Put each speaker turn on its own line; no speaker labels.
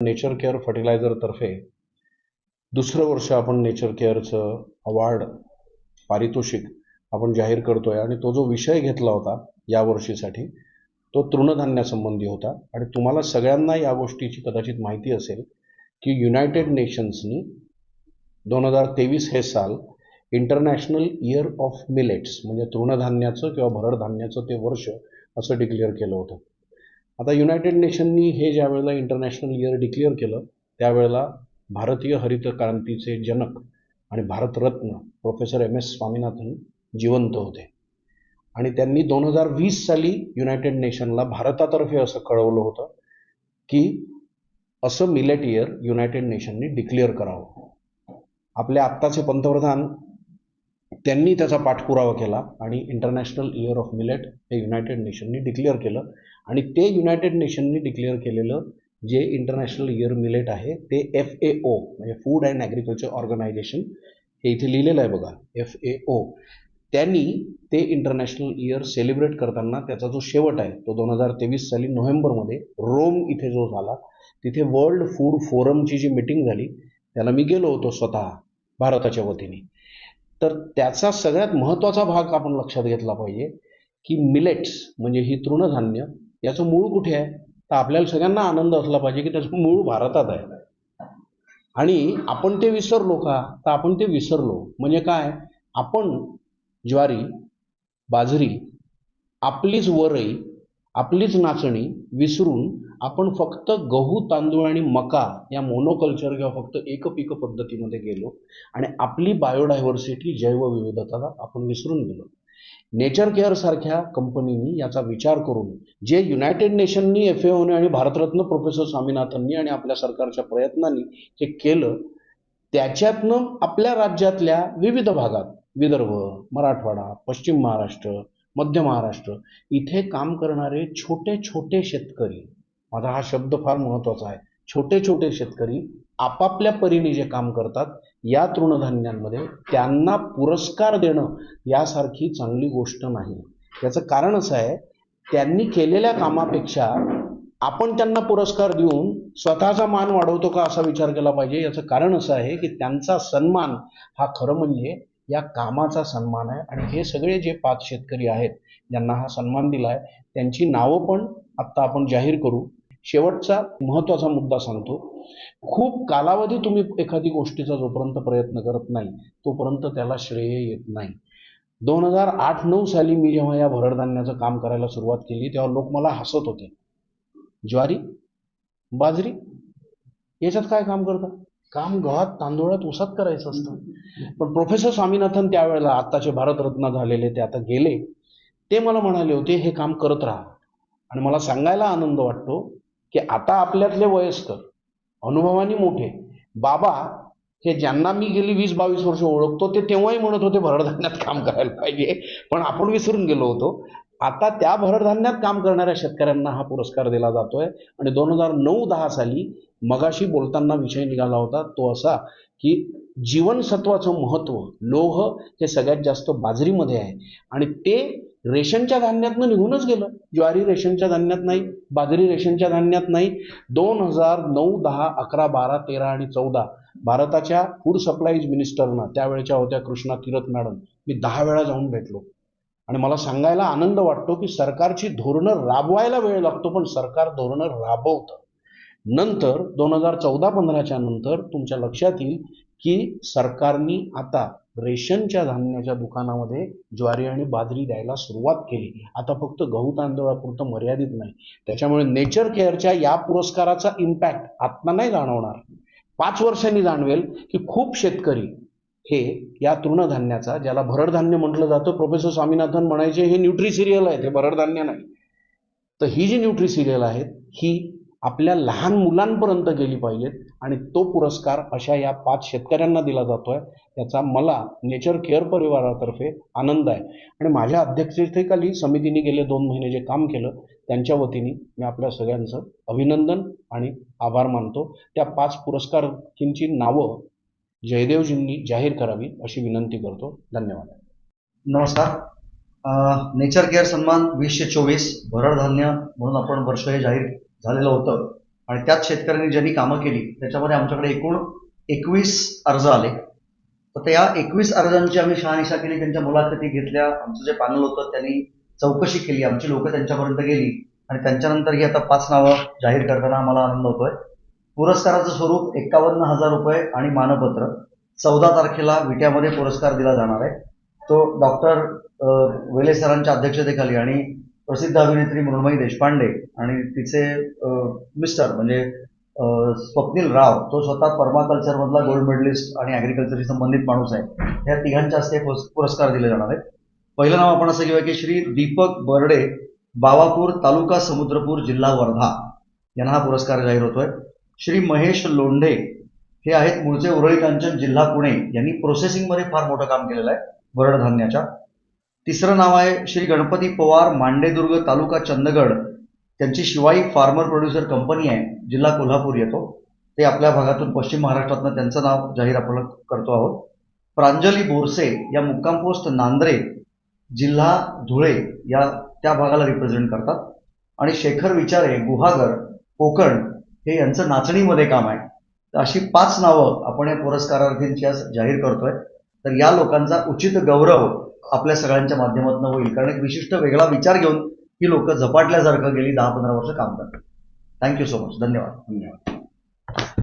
Nature care फर्टिलायझरतर्फे दुसरं वर्ष आपण नेचर केअरचं अवॉर्ड पारितोषिक आपण जाहीर करतोय आणि तो जो विषय घेतला होता या वर्षीसाठी तो तृणधान्यासंबंधी होता. आणि तुम्हाला सगळ्यांना या गोष्टीची कदाचित माहिती असेल की युनायटेड नेशन्सनी दोन हजार तेवीस हे साल इंटरनॅशनल इयर ऑफ मिलेट्स म्हणजे तृणधान्याचं किंवा भरडधान्याचं ते वर्ष असं डिक्लेअर केलं होतं. आता युनायटेड नेशननी हे ज्या वेळेला इंटरनॅशनल इयर डिक्लेअर केलं त्यावेळेला भारतीय हरित क्रांतीचे जनक आणि Bharat Ratna professor M S Swaminathan जिवंत होते. आणि त्यांनी दोन हजार वीस साली युनायटेड नेशनला भारतातर्फे असं कळवलं होतं की असं मिलेट इयर युनायटेड नेशननी डिक्लेअर करावं. आपले आत्ताचे पंतप्रधान त्यांनी त्याचा पाठपुरावा केला आणि इंटरनॅशनल इयर ऑफ मिलेट हे युनायटेड नेशननी डिक्लेअर केलं. आणि ते युनायटेड नेशननी डिक्लेअर केलेलं जे इंटरनॅशनल इयर मिलेट आहे ते एफ ए ओ म्हणजे फूड अँड ॲग्रिकल्चर ऑर्गनायझेशन हे इथे लिहिलेलं आहे बघा एफ ए ओ त्यांनी ते इंटरनॅशनल इयर सेलिब्रेट करताना त्याचा जो शेवट आहे तो दोन हजार तेवीस साली नोव्हेंबरमध्ये रोम इथे जो झाला तिथे वर्ल्ड फूड फोरमची जी मिटिंग झाली त्याला मी गेलो होतो स्वतः भारताच्या वतीने. तर त्याचा सगळ्यात महत्त्वाचा भाग आपण लक्षात घेतला पाहिजे की मिलेट्स म्हणजे ही तृणधान्य याचं मूळ कुठे आहे? तर आपल्याला सगळ्यांना आनंद असला पाहिजे की त्याचं मूळ भारतात आहे. आणि आपण ते विसरलो का? तर आपण ते विसरलो. म्हणजे काय? आपण ज्वारी बाजरी आपलीच वरई आपलीच नाचणी विसरून आपण फक्त गहू तांदूळ आणि मका या मोनोकल्चर किंवा फक्त एक पीक पद्धतीमध्ये गेलो आणि आपली बायोडायव्हर्सिटी जैवविविधता आपण विसरून गेलो. नेचर केअरसारख्या कंपनीनी याचा विचार करून जे युनायटेड नेशननी एफ एओने आणि भारतरत्न प्रोफेसर स्वामीनाथननी आणि आपल्या सरकारच्या प्रयत्नांनी हे केलं त्याच्यातनं आपल्या राज्यातल्या विविध भागात विदर्भ मराठवाडा पश्चिम महाराष्ट्र मध्य महाराष्ट्र इथे काम करणारे छोटे छोटे शेतकरी माझा हा शब्द फार महत्त्वाचा आहे. छोटे छोटे शेतकरी आपापल्या परीने जे काम करतात या तृणधान्यांमध्ये त्यांना पुरस्कार देणं यासारखी चांगली गोष्ट नाही. याचं कारण असं आहे त्यांनी केलेल्या कामापेक्षा आपण त्यांना पुरस्कार देऊन स्वतःचा मान वाढवतो का असा विचार केला पाहिजे? याचं कारण असं आहे की त्यांचा सन्मान हा खरं म्हणजे या कामाचा सन्मान आहे. आणि हे सगळे जे पाच शेतकरी आहेत ज्यांना हा सन्मान दिला आहे त्यांची नावं पण आत्ता आपण जाहीर करू. शेवटचा महत्त्वाचा मुद्दा सांगतो. खूप कालावधी तुम्ही एखादी गोष्टीचा जोपर्यंत प्रयत्न करत नाही तोपर्यंत त्याला श्रेय येत नाही. दोन हजार आठ नऊ साली मी जेव्हा या भरडधान्याचं काम करायला सुरुवात केली तेव्हा लोक मला हसत होते. ज्वारी बाजरी याच्यात काय काम करता? काम गव्हात तांदूळात उसात करायचं असतं. पण प्रोफेसर स्वामीनाथन त्यावेळेला आत्ताचे भारतरत्न झालेले ते आता गेले. ते मला म्हणाले होते हे काम करत राहा. आणि मला सांगायला आनंद वाटतो की आता आपल्यातले वयस्कर अनुभवाने मोठे बाबा हे ज्यांना मी गेली वीस बावीस वर्ष ओळखतो ते तेव्हाही म्हणत होते भरडधान्यात काम करायला पाहिजे. पण आपण विसरून गेलो होतो. आता त्या भरडधान्यात काम करणाऱ्या शेतकऱ्यांना हा पुरस्कार दिला जातोय. आणि दोन हजार नऊ दहा साली मगाशी बोलताना विषय निघाला होता तो असा की जीवनसत्वाचं महत्त्व लोह हे सगळ्यात जास्त बाजरीमध्ये आहे. आणि ते रेशनच्या धान्यातनं निघूनच गेलं. ज्वारी रेशनच्या धान्यात नाही बाजरी रेशनच्या धान्यात नाही. दोन हजार नऊ दहा अकरा बारा तेरा आणि चौदा भारताच्या फूड सप्लाईज मिनिस्टरना त्यावेळेच्या होत्या कृष्णा किरत मॅडम. मी दहा वेळा जाऊन भेटलो. आणि मला सांगायला आनंद वाटतो की सरकारची धोरणं राबवायला वेळ लागतो पण सरकार धोरणं राबवतं. नंतर दोन हजार चौदा पंधराच्या नंतर तुमच्या लक्षात येईल की सरकारनी आता रेशनच्या धान्याच्या दुकानामध्ये ज्वारी आणि बाजरी द्यायला सुरुवात केली. आता फक्त गहू तांदळापुरतं मर्यादित नाही. त्याच्यामुळे नेचर केअरच्या या पुरस्काराचा इम्पॅक्ट आत्ता नाही जाणवणार. पाच वर्षांनी जाणवेल की खूप शेतकरी हे या तृणधान्याचा ज्याला भरडधान्य म्हटलं जातं प्रोफेसर स्वामीनाथन म्हणायचे हे न्यूट्री सिरियल आहे हे भरडधान्य नाही. तर ही जी न्यूट्री सिरियल आहेत ही आपल्या लहान मुलांपर्यंत गेली पाहिजेत आणि तो पुरस्कार अशा या पाच शेतकऱ्यांना दिला जातो आहे त्याचा मला नेचर केअर परिवारातर्फे आनंद आहे. आणि माझ्या अध्यक्षतेखाली समितीने गेले दोन महिने जे काम केलं त्यांच्या वतीने मी आपल्या सगळ्यांचं अभिनंदन आणि आभार मानतो. त्या पाच पुरस्कारांची नावं जयदेवजींनी जाहीर करावी अशी विनंती करतो. धन्यवाद.
नमस्कार. नेचर केअर सन्मान वीसशे चोवीस भरड धान्य म्हणून आपण वर्ष हे जाहीर झालेलं होतं. आणि त्याच शेतकऱ्यांनी ज्यांनी कामं केली त्याच्यामध्ये आमच्याकडे एकूण एकवीस अर्ज आले. तर त्या एकवीस अर्जांची आम्ही शहानिशा केली. त्यांच्या मुलाखती घेतल्या. आमचं जे पॅनल होतं त्यांनी चौकशी केली. आमची लोक त्यांच्यापर्यंत गेली. आणि त्यांच्यानंतर ही आता पाच नावं जाहीर करताना आम्हाला आनंद होतोय. पुरस्काराचं स्वरूप एकावन्न हजार रुपये आणि मानपत्र. चौदा तारखेला विट्यामध्ये पुरस्कार दिला जाणार आहे. तो डॉक्टर वेले सरांच्या अध्यक्षतेखाली आणि प्रसिद्ध अभिनेत्री मृण्मयी देशपांडे आणि तिचे मिस्टर म्हणजे स्वप्नील राव तो स्वतः परमाकल्चरमधला गोल्ड मेडलिस्ट आणि ॲग्रिकल्चरशी संबंधित माणूस आहे. या तिघांच्या हस्ते पुरस्कार दिले जाणार आहेत. पहिलं नाव आपण असं घेऊया की श्री दीपक बर्डे बावापूर तालुका समुद्रपूर जिल्हा वर्धा. यांना हा पुरस्कार जाहीर होतोय. श्री महेश लोंढे हे आहेत मूळचे उरळी कांचन जिल्हा पुणे. यांनी प्रोसेसिंगमध्ये फार मोठं काम केलेलं आहे. बरड धान्याच्या. तिसरं नाव आहे श्री गणपती पवार मांडेदुर्ग तालुका चंदगड. त्यांची शिवाई फार्मर प्रोड्युसर कंपनी आहे जिल्हा कोल्हापूर येतो. ते आपल्या भागातून पश्चिम महाराष्ट्रातनं त्यांचं नाव जाहीर आपण करतो आहोत. प्रांजली बोरसे या मुक्काम पोस्ट नांद्रे जिल्हा धुळे या त्या भागाला रिप्रेझेंट करतात. आणि शेखर विचारे गुहागर कोकण हे यांचं नाचणीमध्ये काम आहे. तर अशी पाच नावं आपण या पुरस्कारार्थींची आज जाहीर करतोय. तर या लोकांचा उचित गौरव आपल्या सगळ्यांच्या माध्यमातून होईल. कारण एक विशिष्ट वेगळा विचार घेऊन ही लोक झपाटल्यासारखं गेली दहा पंधरा वर्ष काम करतात. थँक्यू सो मच धन्यवाद.
धन्यवाद.